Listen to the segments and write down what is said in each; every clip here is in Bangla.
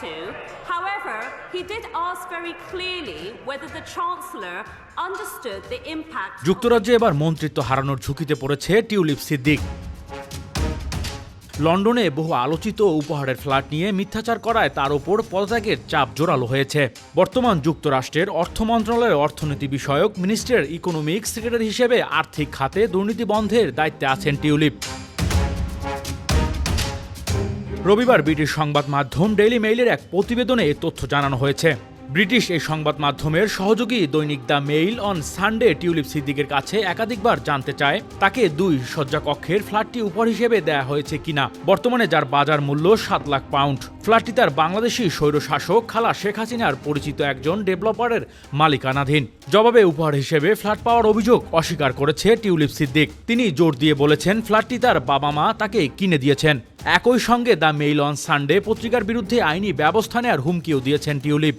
to. However, he did ask very clearly whether the Chancellor understood the impact. যুক্তরাজ্যে এবার মন্ত্রিত্ব হারানোর ঝুঁকিতে পড়েছে টিউলিপ সিদ্দিক লন্ডনে বহু আলোচিত উপহারের ফ্ল্যাট নিয়ে মিথ্যাচার করায় তার ওপর পদত্যাগের চাপ জোরালো হয়েছে বর্তমান যুক্তরাষ্ট্রের অর্থ মন্ত্রণালয়ের অর্থনীতি বিষয়ক মিনিস্টার ইকোনমিক সেক্রেটারি হিসেবে আর্থিক খাতে দুর্নীতি বন্ধের দায়িত্বে আছেন টিউলিপ রবিবার ব্রিটিশ সংবাদ মাধ্যম ডেইলি মেইলের এক প্রতিবেদনে এ তথ্য জানানো হয়েছে। ব্রিটিশ এই সংবাদ মাধ্যমের সহযোগী দৈনিক the Mail on Sunday Tulip সিদ্দিকের কাছে একাধিকবার জানতে চায়, তাকে দুই শয্যা কক্ষের ফ্ল্যাটটি উপহার হিসেবে দেয়া হয়েছে কিনা। বর্তমানে যার বাজার মূল্য সাত লাখ পাউন্ড। ফ্ল্যাটটি তার বাংলাদেশি স্বৈরশাসক খালা শেখ হাসিনার পরিচিত একজন ডেভেলপারের মালিকানাধীন। জবাবে উপহার হিসেবে ফ্ল্যাট পাওয়ার অভিযোগ অস্বীকার করেছে টিউলিপ সিদ্দিক। তিনি জোর দিয়ে বলেছেন, ফ্ল্যাটটি তার বাবা মা তাকে কিনে দিয়েছেন। একই সঙ্গে দ্য মেইল অন সানডে পত্রিকার বিরুদ্ধে আইনি ব্যবস্থা নেওয়ার হুমকিও দিয়েছেন টিউলিপ।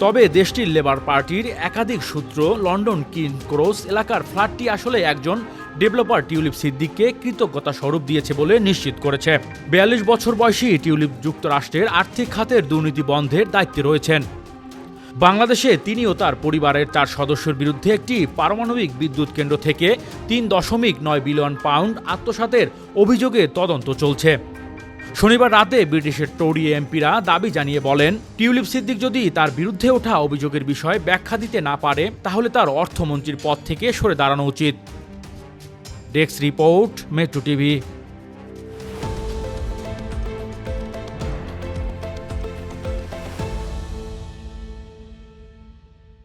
তবে দেশটির লেবার পার্টির একাধিক সূত্র লন্ডন কিং ক্রস এলাকার ফ্ল্যাটটি আসলে একজন ডেভেলপার টিউলিপ সিদ্দিককে কৃতজ্ঞতা স্বরূপ দিয়েছে বলে নিশ্চিত করেছে। বিয়াল্লিশ বছর বয়সী টিউলিপ যুক্তরাষ্ট্রের আর্থিক খাতের দুর্নীতি বন্ধের দায়িত্বে রয়েছেন। বাংলাদেশে তিনি ও তার পরিবারের চার সদস্যের বিরুদ্ধে একটি পারমাণবিক বিদ্যুৎ কেন্দ্র থেকে তিন দশমিক নয় বিলিয়ন পাউন্ড আত্মসাতের অভিযোগে তদন্ত চলছে। শনিবার রাতে ব্রিটিশের টোরি এমপিরা দাবি জানিয়ে বলেন, টিউলিপ সিদ্দিক যদি তার বিরুদ্ধে ওঠা অভিযোগের বিষয়ে ব্যাখ্যা দিতে না পারে, তাহলে তার অর্থমন্ত্রীর পদ থেকে সরে দাঁড়ানো উচিত। Desk report, metro TV.